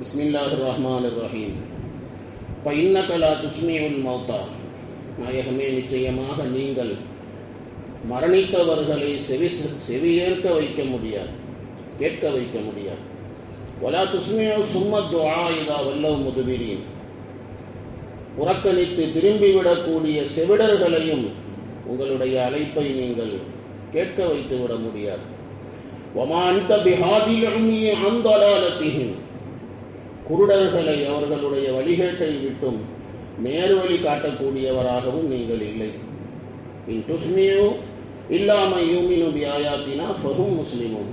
بسم الله الرحمن الرحيم فإنك لا تسمع الموتى நாயகமே நிச்சயமாக நீங்கள் மரணித்தவர்களை செவி செவியேற்க வைக்க முடியாது கேட்க வைக்க முடியாது வலா துஸ்மியோ சும்ம துஆ இதா வல்லவ் முதுபிரீன் புறக்கணித்து திரும்பிவிடக்கூடிய செவிடர்களையும் உங்களுடைய அழைப்பை நீங்கள் கேட்க வைத்து விட முடியாது வமா அந்த பிஹாதில் உம்மிய அந்தலாலத்திகின் குருடர்களை அவர்களுடைய வழிகேட்டை விட்டும் நேர்வழி காட்டக்கூடியவராகவும் நீங்கள் இல்லை. இன் துஸ்மியோ இல்லாம யூமினு பி ஆயாத்தினா ஃபஹும் முஸ்லிமும்.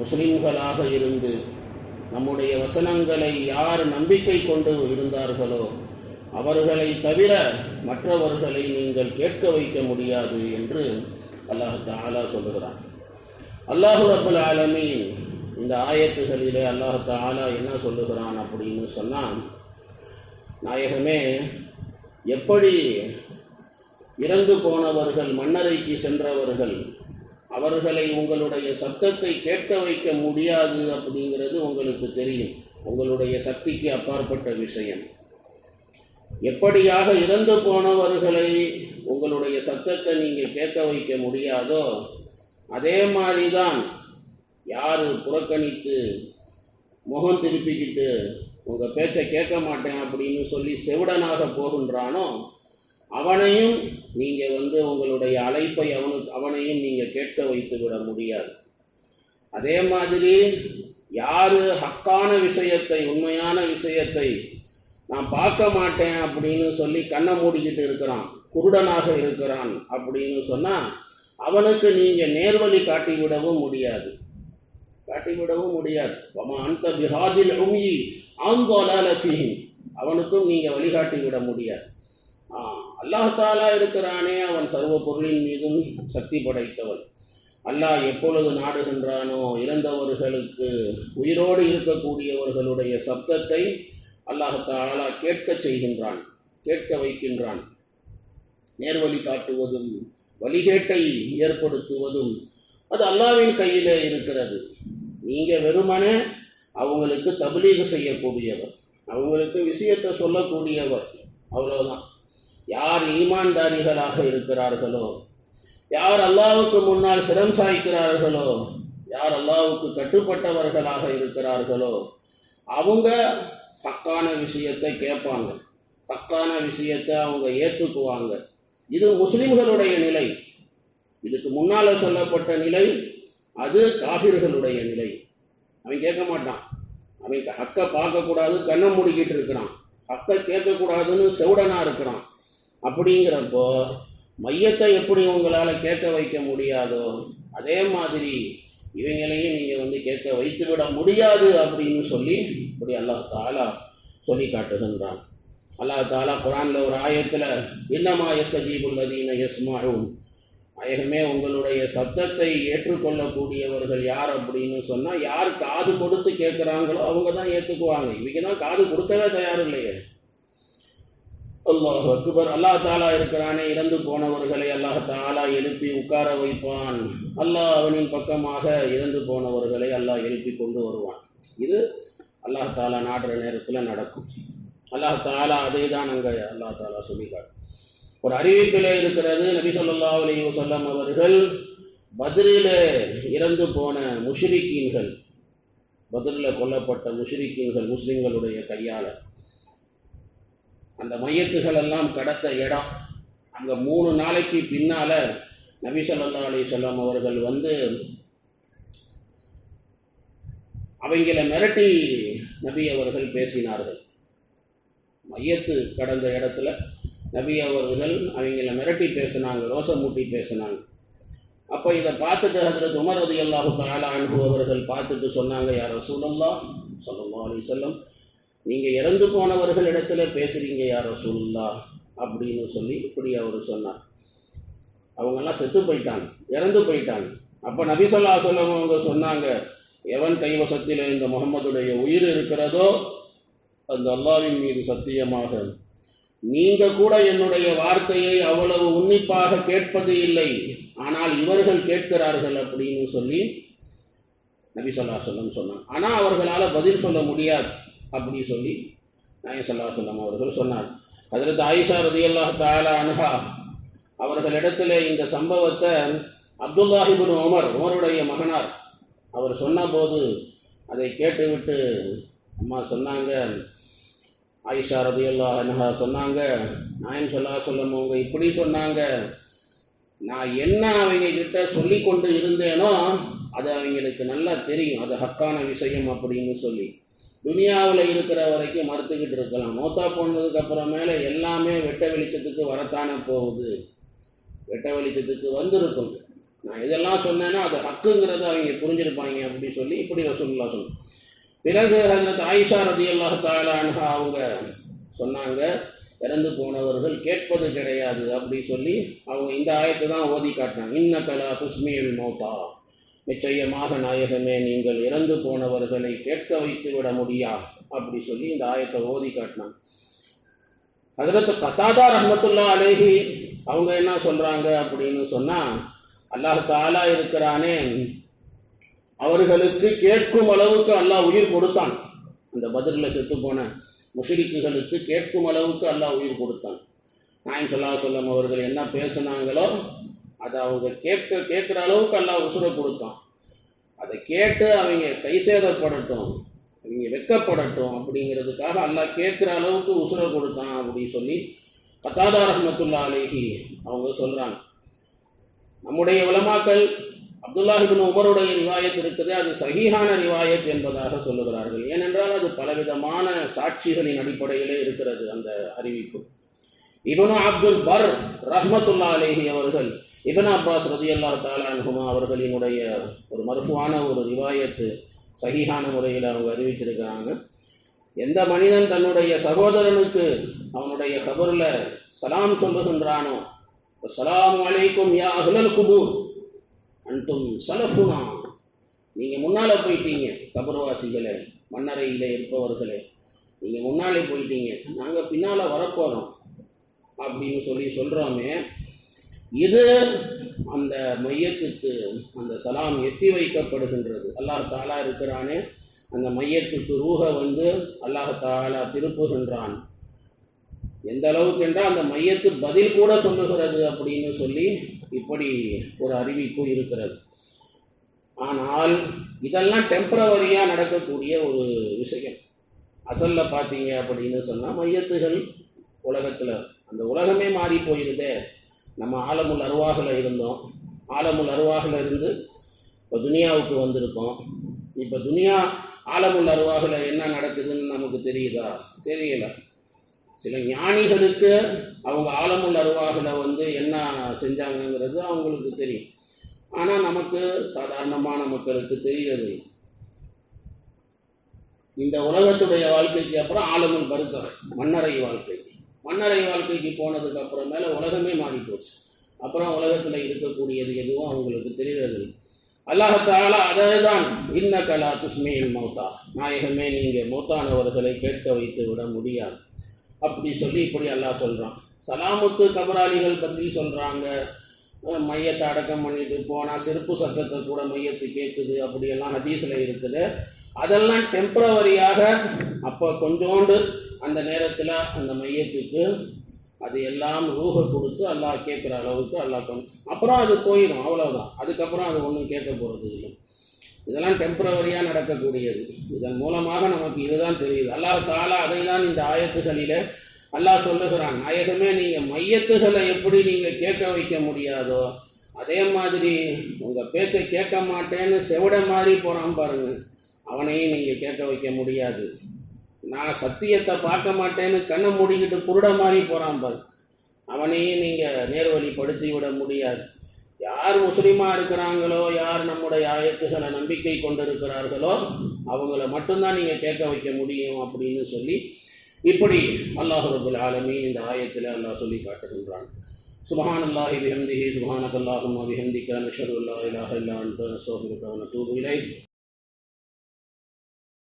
முஸ்லிம்களாக இருந்து நம்முடைய வசனங்களை யார் நம்பிக்கை கொண்டு இருந்தார்களோ அவர்களை தவிர மற்றவர்களை நீங்கள் கேட்க வைக்க முடியாது என்று அல்லாஹ் தாலா சொல்லுகிறான். அல்லாஹு அபுல் ஆலமீன் இந்த ஆயத்துகளிலே அல்லாஹ் தாலா என்ன சொல்லுகிறான் அப்படின்னு சொன்னால் நாயகமே எப்படி இறந்து போனவர்கள் மன்னரைக்கு சென்றவர்கள் அவர்களை உங்களுடைய சத்தத்தை கேட்க வைக்க முடியாது அப்படிங்கிறது உங்களுக்கு தெரியும். உங்களுடைய சக்திக்கு அப்பாற்பட்ட விஷயம். எப்படியாக இறந்து போனவர்களை உங்களுடைய சத்தத்தை நீங்கள் கேட்க வைக்க முடியாதோ அதே மாதிரி தான் யார் புறக்கணித்து முகம் திருப்பிக்கிட்டு உங்கள் பேச்சை கேட்க மாட்டேன் அப்படின்னு சொல்லி செவிடனாக போகின்றானோ அவனையும் நீங்கள் வந்து உங்களுடைய அழைப்பை அவனுக்கு அவனையும் நீங்கள் கேட்க வைத்து விட முடியாது. அதே மாதிரி யார் ஹக்கான விஷயத்தை உண்மையான விஷயத்தை நான் பார்க்க மாட்டேன் அப்படின்னு சொல்லி கண்ணை மூடிக்கிட்டு இருக்கிறான் குருடனாக இருக்கிறான் அப்படின்னு சொன்னால் அவனுக்கு நீங்கள் நேர்வழி காட்டிவிடவும் முடியாது. காட்டிவிடவும் முடியாது. அந்த பிஹாதில் உமி ஆங்கோலாலத்தின் அவனுக்கும் நீங்கள் வழிகாட்டி விட முடியாது. அல்லாஹாலா இருக்கிறானே அவன் சர்வ பொருளின் மீதும் சக்தி படைத்தவன். அல்லாஹ் எப்பொழுது நாடுகின்றானோ இறந்தவர்களுக்கு உயிரோடு இருக்கக்கூடியவர்களுடைய சப்தத்தை அல்லாஹாலா கேட்க செய்கின்றான் கேட்க வைக்கின்றான். நேர்வழி காட்டுவதும் வழிகேட்டை ஏற்படுத்துவதும் அது அல்லாவின் கையில் இருக்கிறது. நீங்கள் வெறுமனே அவங்களுக்கு தபலீக செய்யக்கூடியவர் அவங்களுக்கு விஷயத்தை சொல்லக்கூடியவர் அவ்வளோதான் யார் ஈமான்தாரிகளாக இருக்கிறார்களோ யார் அல்லாவுக்கு முன்னால் சிரம் சாய்க்கிறார்களோ யார் அல்லாவுக்கு கட்டுப்பட்டவர்களாக இருக்கிறார்களோ அவங்க ஹக்கான விஷயத்தை கேட்பாங்க. ஹக்கான விஷயத்தை அவங்க ஏற்றுக்குவாங்க இது முஸ்லிம்களுடைய நிலை. இதுக்கு முன்னால் சொல்லப்பட்ட நிலை அது காஃபிர்களுடைய நிலை. அவன் கேட்க மாட்டான். அவன் ஹக்கை பார்க்கக்கூடாது கண்ணை மூடிக்கிட்டு இருக்கிறான். ஹக்கை கேட்கக்கூடாதுன்னு செவுடனாக இருக்கிறான். அப்படிங்கிறப்போ மையத்தை எப்படி உங்களால் கேட்க வைக்க முடியாதோ அதே மாதிரி இவங்களையும் நீங்கள் வந்து கேட்க வைத்து விட முடியாது அப்படின்னு சொல்லி இப்படி அல்லாஹ் தாலா சொல்லி காட்டுகின்றான். அல்லாஹ் தாலா குரானில் ஒரு ஆயத்தில் என்னமா எஸ் அஜீபுல்லதீன எஸ் மாறும் நாயகமே உங்களுடைய சத்தத்தை ஏற்றுக்கொள்ளக்கூடியவர்கள் யார் அப்படின்னு சொன்னால் யார் காது கொடுத்து கேட்குறாங்களோ அவங்க தான் ஏற்றுக்குவாங்க இவங்க தான் காது கொடுக்கவே தயார் இல்லையே அல்லாஹ் அக்பர். அல்லாஹ் தாலா இருக்கிறானே இறந்து போனவர்களை அல்லாஹ் தாலா எழுப்பி உட்கார வைப்பான். அல்லாஹ் அவனின் பக்கமாக இறந்து போனவர்களை அல்லாஹ் எழுப்பி கொண்டு வருவான். இது அல்லாஹ் தாலா நாடுற நேரத்தில் நடக்கும். அல்லாஹ் தாலா அதே தான் அங்கே அல்லாஹ் தாலா சொல்லிக்காட்டு ஒரு அறிவிப்பில் இருக்கிறது நபி சொல்லா அலி வசல்லம் அவர்கள் பதிலில் இறந்து போன முஷ்ரிக்கீன்கள் பதிரில் கொல்லப்பட்ட முஷ்ரிக்கீன்கள் முஸ்லிம்களுடைய கையால். அந்த மையத்துகள் எல்லாம் கடத்த இடம். அங்கே மூணு நாளைக்கு பின்னால் நபி சொல்லா அலி சொல்லம் அவர்கள் வந்து அவங்கள மிரட்டி நபி அவர்கள் பேசினார்கள். மையத்து கடந்த இடத்துல நபி அவர்கள் அவங்கள மிரட்டி பேசினாங்க ரோசமூட்டி பேசினாங்க. அப்போ இதை பார்த்துட்டு ஹசரத் உமர் அதி அல்லாஹு தாலா அன்பு அவர்கள் பார்த்துட்டு சொன்னாங்க யார் ரசூலல்லா சொல்லல்லா அலி சொல்லம் நீங்கள் இறந்து போனவர்கள் இடத்துல பேசுகிறீங்க யார் ரசூல்லா அப்படின்னு சொல்லி இப்படி அவர் சொன்னார். அவங்கெல்லாம் செத்து போயிட்டாங்க இறந்து போயிட்டாங்க. அப்போ நபி சொல்லா சொல்லம் அவங்க சொன்னாங்க எவன் கைவசத்தில் இந்த முகம்மதுடைய உயிர் இருக்கிறதோ அந்த அல்லாவின் மீது சத்தியமாக நீங்க கூட என்னுடைய வார்த்தையை அவ்வளவு உன்னிப்பாக கேட்பது இல்லை. ஆனால் இவர்கள் கேட்கிறார்கள் அப்படின்னு சொல்லி நபி சொல்லா சொல்லம் சொன்னாங்க ஆனால் அவர்களால் பதில் சொல்ல முடியாது அப்படி சொல்லி நாயம் சொல்லா சொல்லம் அவர்கள் சொன்னார் அதில் ஆயிஷா ரதியல்லா தாலா அனுகா அவர்களிடத்தில் இந்த சம்பவத்தை அப்துல்லாஹிபின் உமர் உமருடைய மகனார் அவர் சொன்னபோது அதை கேட்டுவிட்டு அம்மா சொன்னாங்க ஆயிஷா ரதியல்லா அனுகா சொன்னாங்க நாயன் சொல்லா சொல்லணுங்க அவங்க இப்படி சொன்னாங்க. நான் என்ன அவங்க கிட்ட சொல்லி கொண்டு இருந்தேனோ அது அவங்களுக்கு நல்லா தெரியும். அது ஹக்கான விஷயம் அப்படின்னு சொல்லி. துனியாவில் இருக்கிற வரைக்கும் மறுத்துக்கிட்டு இருக்கலாம். மௌத்தா போனதுக்கு அப்புறமேல எல்லாமே வெட்ட வெளிச்சத்துக்கு வரத்தானே போகுது. வெட்ட வெளிச்சத்துக்கு வந்திருக்கும். நான் இதெல்லாம் சொன்னேன்னா அது ஹக்குங்கிறத அவங்க புரிஞ்சிருப்பாங்க அப்படி சொல்லி இப்படி ரசூல்லா சொல்லுவோம் பிறகு ஹஜரத் ஆயிஷா ரதி அல்லாஹாலான்ஹா அவங்க சொன்னாங்க இறந்து போனவர்கள் கேட்பது கிடையாது அப்படி சொல்லி அவங்க இந்த ஆயத்தை தான் ஓதி காட்டினாங்க. இன்ன கலா துஸ்மியுல் மௌத்தா. நிச்சயமாக நாயகமே நீங்கள் இறந்து போனவர்களை கேட்க வைத்து விட முடியா? அப்படி சொல்லி இந்த ஆயத்தை ஓதி காட்டினாங்க. ஹஜரத் கத்தாதா ரஹமத்துல்லா அலேஹி அவங்க என்ன சொல்கிறாங்க அப்படின்னு சொன்னால் அல்லாஹ் தாலா இருக்கிறானே அவர்களுக்கு கேட்கும் அளவுக்கு அல்லாஹ் உயிர் கொடுத்தான். அந்த பதிலில் செத்துப்போன முஷிரிக்குகளுக்கு கேட்கும் அளவுக்கு அல்லாஹ் உயிர் கொடுத்தான். நாயம் சொல்லா சொல்லம் அவர்கள் என்ன பேசுனாங்களோ அதை அவங்க கேட்க கேட்குற அளவுக்கு அல்லாஹ் உசுரை கொடுத்தான். அதை கேட்டு அவங்க கை சேதப்படட்டும் அவங்க வெக்கப்படட்டும் அப்படிங்கிறதுக்காக அல்லாஹ் கேட்குற அளவுக்கு உசுரை கொடுத்தான் அப்படின்னு சொல்லி கத்தாதா ரஹமத்துல்லா அலேஹி அவங்க சொல்கிறாங்க நம்முடைய உலமாக்கள் அப்துல்லாஹிபின் உமருடைய ரிவாயத் இருக்குது. அது சகிஹான ரிவாயத் என்பதாக சொல்லுகிறார்கள். ஏனென்றால் அது பலவிதமான சாட்சிகளின் அடிப்படையிலே இருக்கிறது அந்த அறிவிப்பு. இபனு அப்துல் பர் ரஹ்மத்துல்லா அலேஹி அவர்கள் இபன் அப்பாஸ் ரதி அல்லா தாலானுமா அவர்களினுடைய ஒரு மருஃபான ஒரு ரிவாயத்து சகிஹான முறையில் அவங்க அறிவிச்சிருக்கிறாங்க எந்த மனிதன் தன்னுடைய சகோதரனுக்கு அவனுடைய கபரில் சலாம் சொல்லுகின்றானோ சலாம் அலைக்கும் யா அஹ்லல் குபூர் அன்தும் சலஃபுனா. நீங்கள் முன்னால் போயிட்டீங்க கபர்வாசிகளே மண்ணறையில் இருப்பவர்களே. நீங்கள் முன்னாலே போயிட்டீங்க நாங்கள் பின்னால் வரப்போகிறோம் அப்படின்னு சொல்லி சொல்கிறோமே இது அந்த மையத்துக்கு அந்த சலாம் எத்தி வைக்கப்படுகின்றது. அல்லாஹ் தாலா இருக்கிறானே அந்த மையத்துக்கு ரூக வந்து அல்லாஹ் தாலா திருப்புகின்றான். எந்த அளவுக்கு என்றால் அந்த மையத்து பதில் கூட சொல்லுகிறது அப்படின்னு சொல்லி இப்படி ஒரு அறிவிப்பு இருக்கிறது. ஆனால் இதெல்லாம் டெம்பரவரியாக நடக்கக்கூடிய ஒரு விஷயம். அசலில் பார்த்தீங்க அப்படின்னு சொன்னால் மையத்துகள் உலகத்தில் அந்த உலகமே மாறி போயிருதே. நம்ம ஆலமுல் அருவாகில் இருந்தோம். ஆலமுல் அருவாகில் இருந்து இப்போ துனியாவுக்கு வந்திருக்கோம். இப்போ துனியா ஆலமுல் அருவாகில் என்ன நடக்குதுன்னு நமக்கு தெரியுதா? தெரியலை. சில ஞானிகளுக்கு அவங்க ஆலமுல் அருவாகில் வந்து என்ன செஞ்சாங்கங்கிறது அவங்களுக்கு தெரியும். ஆனால் நமக்கு சாதாரணமான மக்களுக்கு தெரிகிறது இந்த உலகத்துடைய வாழ்க்கைக்கு அப்புறம் ஆலமுல் பரிசா மன்னரை வாழ்க்கை மன்னரை வாழ்க்கைக்கு போனதுக்கு அப்புறமேல உலகமே மாறி போச்சு அப்புறம் உலகத்தில் இருக்கக்கூடியது எதுவும் அவங்களுக்கு தெரிகிறது அல்லாஹால அதே தான் இன்ன கலா துஸ்மியில் மௌத்தா. நாயகமே நீங்கள் மௌத்தானவர்களை கேட்க வைத்து விட முடியாது. அப்படி சொல்லி இப்படி எல்லாம் சொல்கிறான் சலாமுக்கு கபராளிகள் பற்றி சொல்கிறாங்க மையத்தை அடக்கம் பண்ணிட்டு போனால் செருப்பு சத்தத்தை கூட மையத்து கேட்குது அப்படியெல்லாம் ஹதீஸில் இருக்குது. அதெல்லாம் டெம்பரவரியாக அப்போ கொஞ்சோண்டு அந்த நேரத்தில் அந்த மையத்துக்கு அது எல்லாம் ரூஹ கொடுத்து அல்லாஹ் கேட்குற அளவுக்கு அல்லாஹ் கொஞ்சம் அப்புறம் அது போயிடும் அவ்வளோதான் அதுக்கப்புறம் அது ஒன்றும் கேட்க போகிறது இல்லை இதெல்லாம் டெம்பரவரியாக நடக்கக்கூடியது. இதன் மூலமாக நமக்கு இதுதான் தெரியுது. அல்லாஹ் தாலா அதை தான் இந்த ஆயத்துகளில் அல்லாஹ் சொல்லுகிறான். நாயகமே நீங்கள் மையத்துகளை எப்படி நீங்கள் கேட்க வைக்க முடியாதோ அதே மாதிரி உங்கள் பேச்சை கேட்க மாட்டேன்னு செவிட மாதிரி போகிறான் பாருங்கள் அவனையும் நீங்கள் கேட்க வைக்க முடியாது. நான் சத்தியத்தை பார்க்க மாட்டேன்னு கண்ணை மூடிக்கிட்டு குருட மாதிரி போகிறான் பாரு. அவனையும் நீங்கள் நேர்வழிப்படுத்தி விட முடியாது. யார் முஸ்லீமாக இருக்கிறாங்களோ யார் நம்முடைய ஆயத்துகளை நம்பிக்கை கொண்டிருக்கிறார்களோ அவங்கள மட்டும்தான் நீங்கள் கேட்க வைக்க முடியும் அப்படின்னு சொல்லி இப்படி அல்லாஹ் ரபுல் ஆலமீன் இந்த ஆயத்தில் அல்லாஹ் சொல்லி காட்டுகின்றான். சுபஹான் அல்லாஹி பிஹம்திஹி சுபஹானக் அல்லாஹும் பிஹம்திக்க நஷரு அல்லா இலாஹ இல்லா அன்த நஸ்தக்ஃபிருக வ